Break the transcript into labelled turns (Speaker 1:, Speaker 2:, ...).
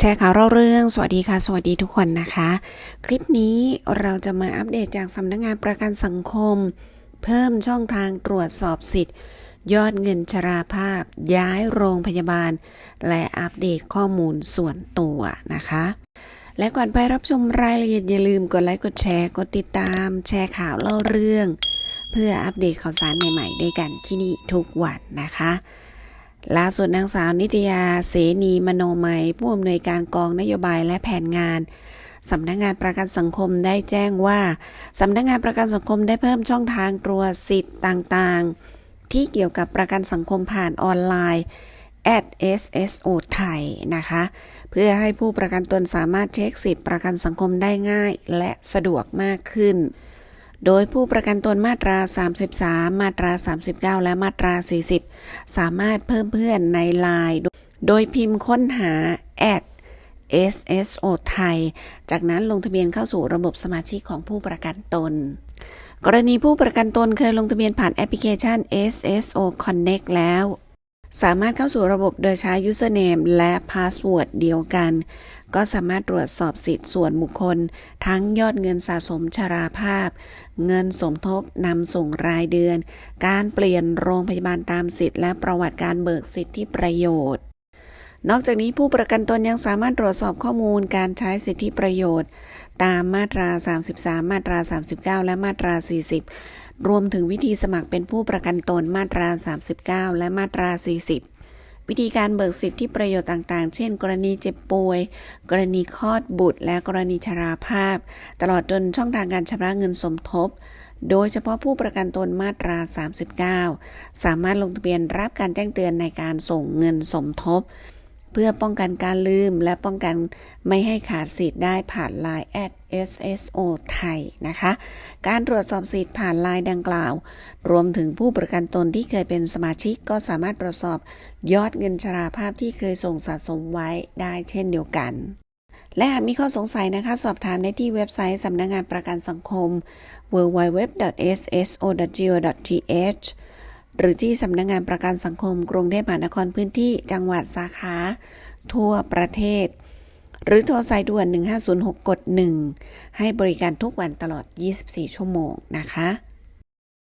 Speaker 1: แชร์ข่าวเล่าเรื่อง สวัสดีค่ะ สวัสดีทุกคนนะคะ คลิปนี้เราจะมาอัปเดตจากสำนักงงานประกันสังคม เพิ่มช่องทางตรวจสอบสิทธิ์ ยอดเงินชราภาพ ย้ายโรงพยาบาล และอัปเดตข้อมูลส่วนตัวนะคะ และก่อนไปรับชมรายละเอียดอย่าลืมกดไลค์กดแชร์กดติดตาม แชร์ข่าวเล่าเรื่อง เพื่ออัปเดตข่าวสารใหม่ๆด้วยกันที่นี่ทุกวันนะคะ ล่าสุดนางสาวนิตยา เสนีมโนมัย ผู้อำนวยการกองนโยบายและแผนงานสำนักงานประกันสังคมได้แจ้งว่าสำนักงานประกันสังคมได้เพิ่มช่องทางตรวจสิทธิ์ต่างๆ ที่เกี่ยวกับประกันสังคมผ่านออนไลน์ atsso ไทยนะคะ เพื่อให้ผู้ประกันตนสามารถเช็คสิทธิประกันสังคมได้ง่ายและสะดวกมากขึ้น โดยผู้ประกันตนมาตรา 33 มาตรา 39 และมาตรา 40 สามารถเพิ่มเพื่อนในไลน์โดยพิมพ์ค้นหา SSO ไทย จากนั้นลงทะเบียนเข้าสู่ระบบสมาชิกของผู้ประกันตน กรณีผู้ประกันตนเคยลงทะเบียนผ่านแอปพลิเคชัน SSO Connect แล้ว สามารถเข้าสู่ระบบโดยใช้ username และ password เดียวกัน ก็สามารถตรวจสอบสิทธิส่วนบุคคล ทั้งยอดเงินสะสมชราภาพ เงินสมทบนำส่งรายเดือน การเปลี่ยนโรงพยาบาลตามสิทธิและประวัติการเบิกสิทธิประโยชน์ นอกจากนี้ผู้ประกันตนยังสามารถตรวจสอบข้อมูลการใช้สิทธิประโยชน์ ตามมาตรา 33 มาตรา 39 และมาตรา 40 รวมถึงวิธีสมัครเป็นผู้ประกันตนมาตรา 39 และมาตรา 40 วิธีการเบิกสิทธิประโยชน์ต่างๆ เช่น กรณีเจ็บป่วย กรณีคลอดบุตร และกรณีชราภาพ ตลอดจนช่องทางการชำระเงินสมทบ โดยเฉพาะผู้ประกันตนมาตรา 39 สามารถลงทะเบียนรับการแจ้งเตือนในการส่งเงินสมทบ เพื่อป้องกันการลืมและป้องกันไม่ให้ขาดสิทธิ์ได้ผ่าน Line at SSO ไทยนะคะ การตรวจสอบสิทธิ์ผ่าน Line ดังกล่าว รวมถึงผู้ประกันตนที่เคยเป็นสมาชิกก็สามารถตรวจสอบยอดเงินชราภาพที่เคยส่งสะสมไว้ได้เช่นเดียวกัน และหากมีข้อสงสัยนะคะ สอบถามได้ที่เว็บไซต์สำนักงงานประกันสังคม www.sso.go.th หรือที่สำนักงงานประกันสังคมกรุงเทพมหานครพื้นที่จังหวัดสาขา ทั่วประเทศ หรือโทรสายด่วน 1506 กด 1 ให้บริการทุกวันตลอด 24 ชั่วโมงนะคะ